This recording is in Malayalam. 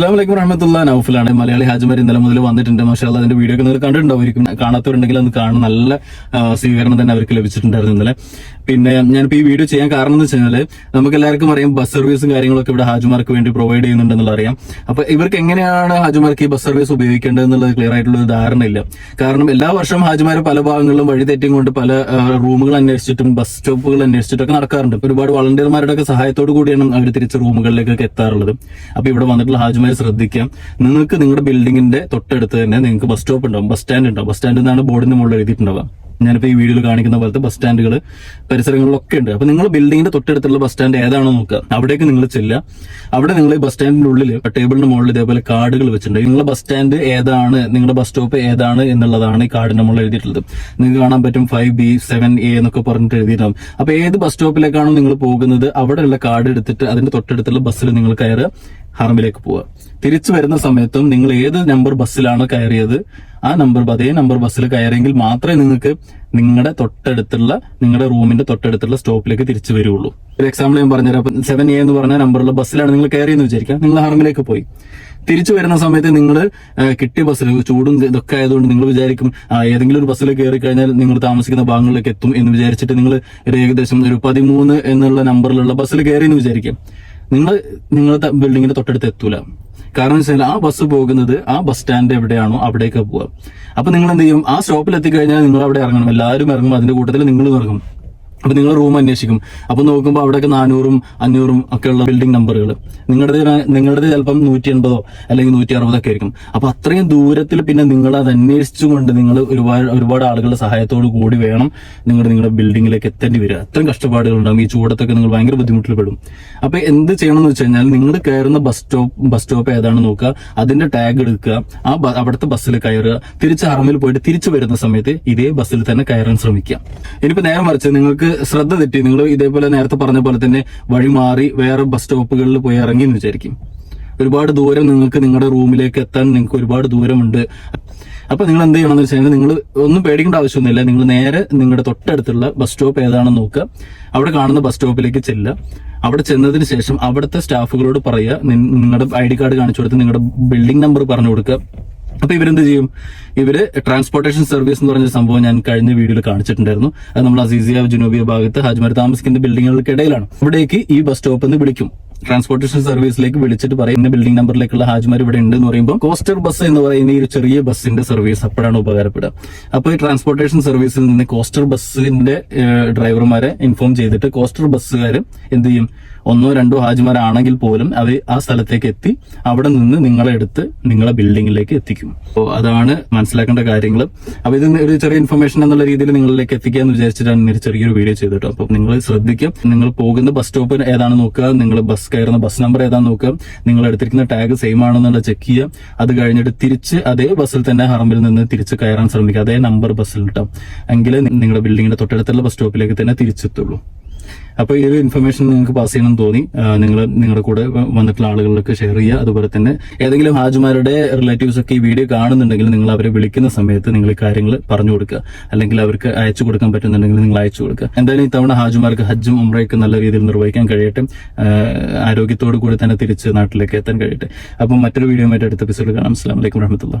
അസ്ലാം വലൈക്കും റഹമത്തുള്ള നൌഫിലാണ്. മലയാളി ഹാജിമാർ ഇന്നലെ മുതൽ വന്നിട്ടുണ്ട്. അല്ലാ, അതിന്റെ വീഡിയോ ഒക്കെ നിങ്ങൾ കണ്ടിട്ടുണ്ടാവും. കാണാത്തവരുണ്ടെങ്കിൽ അത് കാണും നല്ല സ്വീകരണം തന്നെ അവർക്ക് ലഭിച്ചിട്ടുണ്ടായിരുന്നു ഇന്നലെ. പിന്നെ ഞാനിപ്പോ ഈ വീഡിയോ ചെയ്യാൻ കാരണം എന്ന് വെച്ചാൽ നമുക്ക് എല്ലാവർക്കും അറിയാം ബസ് സർവീസും കാര്യങ്ങളൊക്കെ ഇവിടെ ഹാജിമാർക്ക് വേണ്ടി പ്രൊവൈഡ് ചെയ്യുന്നുണ്ടെന്നുള്ള അറിയാം. അപ്പൊ ഇവർക്ക് എങ്ങനെയാണ് ഹാജിമാർക്ക് ഈ ബസ് സർവീസ് ഉപയോഗിക്കേണ്ടത് എന്നുള്ളത് ക്ലിയർ ആയിട്ടുള്ള ധാരണയില്ല കാരണം എല്ലാ വർഷവും ഹാജിമാർ പല ഭാഗങ്ങളിലും വഴി തെറ്റും കൊണ്ട് പല റൂമുകൾ അന്വേഷിച്ചിട്ടും ബസ് സ്റ്റോപ്പുകൾ അന്വേഷിച്ചിട്ടും ഒക്കെ നടക്കാറുണ്ട്. ഒരുപാട് വളണ്ടിയർമാരുടെ ഒക്കെ സഹായത്തോടു കൂടിയാണ് അവർ തിരിച്ച് റൂമുകളിലേക്കൊക്കെ എത്താറുള്ളത്. അപ്പൊ ഇവിടെ വന്നിട്ടുള്ള ഹാജിമാരെ ശ്രദ്ധിക്കാം. നിങ്ങൾക്ക് നിങ്ങളുടെ ബിൽഡിങ്ങിന്റെ തൊട്ടടുത്ത് തന്നെ നിങ്ങൾക്ക് ബസ് സ്റ്റോപ്പ് ഉണ്ടാവും. ബസ് സ്റ്റാൻഡ് ഉണ്ടാവും. ബസ് സ്റ്റാൻഡിൽ നിന്നാണ് ബോർഡിന് മുകളിൽ എഴുതിയിട്ടുണ്ടാവുക. ഞാനിപ്പോ ഈ വീഡിയോയിൽ കാണിക്കുന്ന പോലത്തെ ബസ് സ്റ്റാൻഡുകൾ പരിസരങ്ങളിലൊക്കെ ഉണ്ട്. അപ്പോൾ നിങ്ങൾ ബിൽഡിങ്ങിന്റെ തൊട്ടടുത്തുള്ള ബസ് സ്റ്റാൻഡ് ഏതാണോ നോക്കുക? അവിടേക്ക് നിങ്ങൾ ചെല്ലുക. അവിടെ നിങ്ങൾ ബസ് സ്റ്റാൻഡിന്റെ ഉള്ളിൽ ടേബിളിന്റെ മുകളിൽ ഇതേപോലെ കാർഡുകൾ വെച്ചിട്ടുണ്ട്. നിങ്ങളുടെ ബസ് സ്റ്റാൻഡ് ഏതാണ്? നിങ്ങളുടെ ബസ് സ്റ്റോപ്പ് ഏതാണ് എന്നുള്ളതാണ് ഈ കാർഡിന്റെ മുകളിൽ എഴുതിയിട്ടുള്ളത്. നിങ്ങൾക്ക് കാണാൻ പറ്റും ഫൈവ് ബി സെവൻ എ എന്നൊക്കെ പറഞ്ഞിട്ട് എഴുതിയിട്ടുണ്ടാവും അപ്പോൾ ഏത് ബസ് സ്റ്റോപ്പിലേക്കാണോ നിങ്ങൾ പോകുന്നത് അവിടെയുള്ള കാർഡ് എടുത്തിട്ട് അതിന്റെ തൊട്ടടുത്തുള്ള ബസ്സിൽ നിങ്ങൾ കയറുക ഹറമിലേക്ക് പോവുക. തിരിച്ചു വരുന്ന സമയത്തും നിങ്ങൾ ഏത് നമ്പർ ബസ്സിലാണ് കയറിയത് ആ നമ്പർ അതേ നമ്പർ ബസ്സിൽ കയറിയെങ്കിൽ മാത്രമേ നിങ്ങൾക്ക് നിങ്ങളുടെ തൊട്ടടുത്തുള്ള നിങ്ങളുടെ റൂമിന്റെ തൊട്ടടുത്തുള്ള സ്റ്റോപ്പിലേക്ക് തിരിച്ചു വരുള്ളൂ. ഒരു എക്സാമ്പിൾ ഞാൻ പറഞ്ഞുതരാം. അപ്പൊ സെവൻ എ എന്ന് പറഞ്ഞ നമ്പറുള്ള ബസ്സിലാണ് നിങ്ങൾ കയറിയെന്ന് വിചാരിക്കുക. നിങ്ങൾ ഹറമിലേക്ക് പോയി. തിരിച്ചു വരുന്ന സമയത്ത് നിങ്ങൾ കിട്ടിയ ബസ്സിൽ ചൂടും ഇതൊക്കെ ആയതുകൊണ്ട് നിങ്ങൾ വിചാരിക്കും ഏതെങ്കിലും ഒരു ബസ്സിൽ കയറി കഴിഞ്ഞാൽ നിങ്ങൾ താമസിക്കുന്ന ഭാഗങ്ങളിലേക്ക് എത്തും എന്ന് വിചാരിച്ചിട്ട് നിങ്ങൾ ഒരു ഏകദേശം ഒരു പതിമൂന്ന് എന്നുള്ള നമ്പറിലുള്ള ബസ്സിൽ കയറി എന്ന് വിചാരിക്കും. നിങ്ങൾ നിങ്ങളുടെ ബിൽഡിങ്ങിന്റെ തൊട്ടടുത്ത് എത്തൂല. കാരണം വെച്ചാൽ ആ ബസ് പോകുന്നത് ആ ബസ് സ്റ്റാൻഡ് എവിടെയാണോ അവിടേക്ക് പോവുക അപ്പൊ നിങ്ങൾ എന്ത് ചെയ്യും? ആ സ്റ്റോപ്പിൽ എത്തിക്കഴിഞ്ഞാൽ നിങ്ങൾ അവിടെ ഇറങ്ങണം. എല്ലാവരും ഇറങ്ങും. അതിന്റെ കൂട്ടത്തിൽ നിങ്ങളും ഇറങ്ങും. അപ്പൊ നിങ്ങൾ റൂം അന്വേഷിക്കും. അപ്പൊ നോക്കുമ്പോൾ അവിടെയൊക്കെ നാനൂറും അഞ്ഞൂറും ഒക്കെ ഉള്ള ബിൽഡിംഗ് നമ്പറുകൾ നിങ്ങളുടെ നിങ്ങളുടെ ചിലപ്പം നൂറ്റി എൺപതോ അല്ലെങ്കിൽ നൂറ്റി അറുപതൊക്കെ ആയിരിക്കും. അപ്പൊ അത്രയും ദൂരത്തിൽ പിന്നെ നിങ്ങൾ അത് അന്വേഷിച്ചുകൊണ്ട് നിങ്ങൾ ഒരുപാട് ഒരുപാട് ആളുകളുടെ സഹായത്തോടു കൂടി വേണം നിങ്ങൾ നിങ്ങളുടെ ബിൽഡിങ്ങിലേക്ക് എത്തേണ്ടി വരിക. അത്രയും കഷ്ടപ്പാടുകൾ ഉണ്ടാകും ഈ ചൂടത്തൊക്കെ നിങ്ങൾ ഭയങ്കര ബുദ്ധിമുട്ടിൽ പെടും അപ്പൊ എന്ത് ചെയ്യണം എന്ന് വെച്ച് കഴിഞ്ഞാൽ നിങ്ങൾ കയറുന്ന ബസ് സ്റ്റോപ്പ് ബസ് സ്റ്റോപ്പ് ഏതാണെന്ന് നോക്കുക. അതിന്റെ ടാഗ് എടുക്കുക. ആ അവിടുത്തെ ബസ്സിൽ കയറുക. തിരിച്ച് അറമിൽ പോയിട്ട് തിരിച്ചു വരുന്ന സമയത്ത് ഇതേ ബസ്സിൽ തന്നെ കയറാൻ ശ്രമിക്കുക. ഇനിയിപ്പോ നേരെ മറിച്ച് നിങ്ങൾക്ക് ശ്രദ്ധ തെറ്റി. നിങ്ങൾ ഇതേപോലെ നേരത്തെ പറഞ്ഞ പോലെ തന്നെ വഴി മാറി വേറെ ബസ് സ്റ്റോപ്പുകളിൽ പോയി ഇറങ്ങി എന്ന് വിചാരിക്കും. ഒരുപാട് ദൂരം നിങ്ങൾക്ക് നിങ്ങളുടെ റൂമിലേക്ക് എത്താൻ നിങ്ങൾക്ക് ഒരുപാട് ദൂരമുണ്ട്. അപ്പൊ നിങ്ങൾ എന്ത് ചെയ്യണമെന്ന് വെച്ച് കഴിഞ്ഞാൽ നിങ്ങൾ ഒന്നും പേടിക്കേണ്ട ആവശ്യമൊന്നുമില്ല. നിങ്ങൾ നേരെ നിങ്ങളുടെ തൊട്ടടുത്തുള്ള ബസ് സ്റ്റോപ്പ് ഏതാണെന്ന് നോക്കുക. അവിടെ കാണുന്ന ബസ് സ്റ്റോപ്പിലേക്ക് ചെല്ലുക. അവിടെ ചെന്നതിന് ശേഷം അവിടുത്തെ സ്റ്റാഫുകളോട് പറയുക. നിങ്ങളുടെ ഐ ഡി കാർഡ് കാണിച്ചു കൊടുത്ത് നിങ്ങളുടെ ബിൽഡിംഗ് നമ്പർ പറഞ്ഞു കൊടുക്കുക. അപ്പൊ ഇവരെന്ത് ചെയ്യും? ഇവർ ട്രാൻസ്പോർട്ടേഷൻ സർവീസ് എന്ന് പറഞ്ഞ സംഭവം ഞാൻ കഴിഞ്ഞ വീഡിയോയിൽ കാണിച്ചിട്ടുണ്ടായിരുന്നു. അത് നമ്മൾ അസീസിയ ജുനൂബിയ ഭാഗത്ത് ഹാജ്മാർ താമസിക്കുന്ന ബിൽഡിങ്ങുകൾക്കിടയിലാണ് ഇവിടേക്ക് ഈ ബസ് സ്റ്റോപ്പ് നിന്ന് വിളിക്കും. ട്രാൻസ്പോർട്ടേഷൻ സർവീസിലേക്ക് വിളിച്ചിട്ട് പറയുന്ന ബിൽഡിംഗ് നമ്പറിലേക്കുള്ള ഹാജ്മാർ ഇവിടെ ഉണ്ട് എന്ന് പറയുമ്പോൾ കോസ്റ്റർ ബസ് എന്ന് പറയുന്ന ഈ ഒരു ചെറിയ ബസ്സിന്റെ സർവീസ് അപ്പോഴാണ് ഉപകാരപ്പെടുക. അപ്പോൾ ഈ ട്രാൻസ്പോർട്ടേഷൻ സർവീസിൽ നിന്ന് കോസ്റ്റർ ബസ്സിന്റെ ഡ്രൈവർമാരെ ഇൻഫോം ചെയ്തിട്ട് കോസ്റ്റർ ബസ്സുകാർ എന്ത് ചെയ്യും? ഒന്നോ രണ്ടോ ഹാജിമാരാണെങ്കിൽ പോലും അവർ ആ സ്ഥലത്തേക്ക് എത്തി അവിടെ നിന്ന് നിങ്ങളെ എടുത്ത് നിങ്ങളെ ബിൽഡിങ്ങിലേക്ക് എത്തിക്കും. അപ്പോൾ അതാണ് മനസ്സിലാക്കേണ്ട കാര്യങ്ങൾ അപ്പൊ ഇത് ഒരു ചെറിയ ഇൻഫർമേഷൻ എന്നുള്ള രീതിയിൽ നിങ്ങളിലേക്ക് എത്തിക്കുക എന്ന് വിചാരിച്ചിട്ടാണ് ചെറിയൊരു വീഡിയോ ചെയ്തിട്ടോ അപ്പോൾ നിങ്ങൾ ശ്രദ്ധിക്കുക. നിങ്ങൾ പോകുന്ന ബസ് സ്റ്റോപ്പ് ഏതാണ് നോക്കുക. നിങ്ങൾ ബസ് കയറുന്ന ബസ് നമ്പർ ഏതാന്ന് നോക്കുക നിങ്ങൾ എടുത്തിരിക്കുന്ന ടാഗ് സെയിം ആണെന്നുള്ള ചെക്ക് ചെയ്യുക. അത് കഴിഞ്ഞിട്ട് തിരിച്ച് അതേ ബസ്സിൽ തന്നെ ഹറമ്പിൽ നിന്ന് തിരിച്ച് കയറാൻ ശ്രമിക്കുക. അതേ നമ്പർ ബസ്സിൽ കിട്ടാം എങ്കിൽ നിങ്ങളുടെ ബിൽഡിങ്ങിന്റെ തൊട്ടടുത്തുള്ള ബസ് സ്റ്റോപ്പിലേക്ക് തന്നെ തിരിച്ചെത്തുള്ളൂ. അപ്പൊ ഈ ഒരു ഇൻഫർമേഷൻ നിങ്ങൾക്ക് പാസ് ചെയ്യണം തോന്നി. നിങ്ങൾ നിങ്ങളുടെ കൂടെ വന്നിട്ടുള്ള ആളുകളിലൊക്കെ ഷെയർ ചെയ്യുക. അതുപോലെ തന്നെ ഏതെങ്കിലും ഹാജുമാരുടെ റിലേറ്റീവ്സ് ഒക്കെ ഈ വീഡിയോ കാണുന്നുണ്ടെങ്കിൽ നിങ്ങൾ അവരെ വിളിക്കുന്ന സമയത്ത് നിങ്ങൾ കാര്യങ്ങൾ പറഞ്ഞു കൊടുക്കുക. അല്ലെങ്കിൽ അവർക്ക് അയച്ചു കൊടുക്കാൻ പറ്റുന്നുണ്ടെങ്കിൽ നിങ്ങൾ അയച്ചു കൊടുക്കുക. എന്തായാലും ഇത്തവണ ഹാജുമാർക്ക് ഹജ്ജും ഉമ്രയൊക്കെ നല്ല രീതിയിൽ നിർവഹിക്കാൻ കഴിയട്ടെ. ആരോഗ്യത്തോടു കൂടി തന്നെ തിരിച്ച് നാട്ടിലേക്ക് എത്താൻ കഴിയട്ടെ. അപ്പം മറ്റൊരു വീഡിയോ ആയിട്ട് അടുത്ത എപ്പിസോഡ് കാണാം. അസ്സാം വലൈക്കും വരഹമത്തുള്ള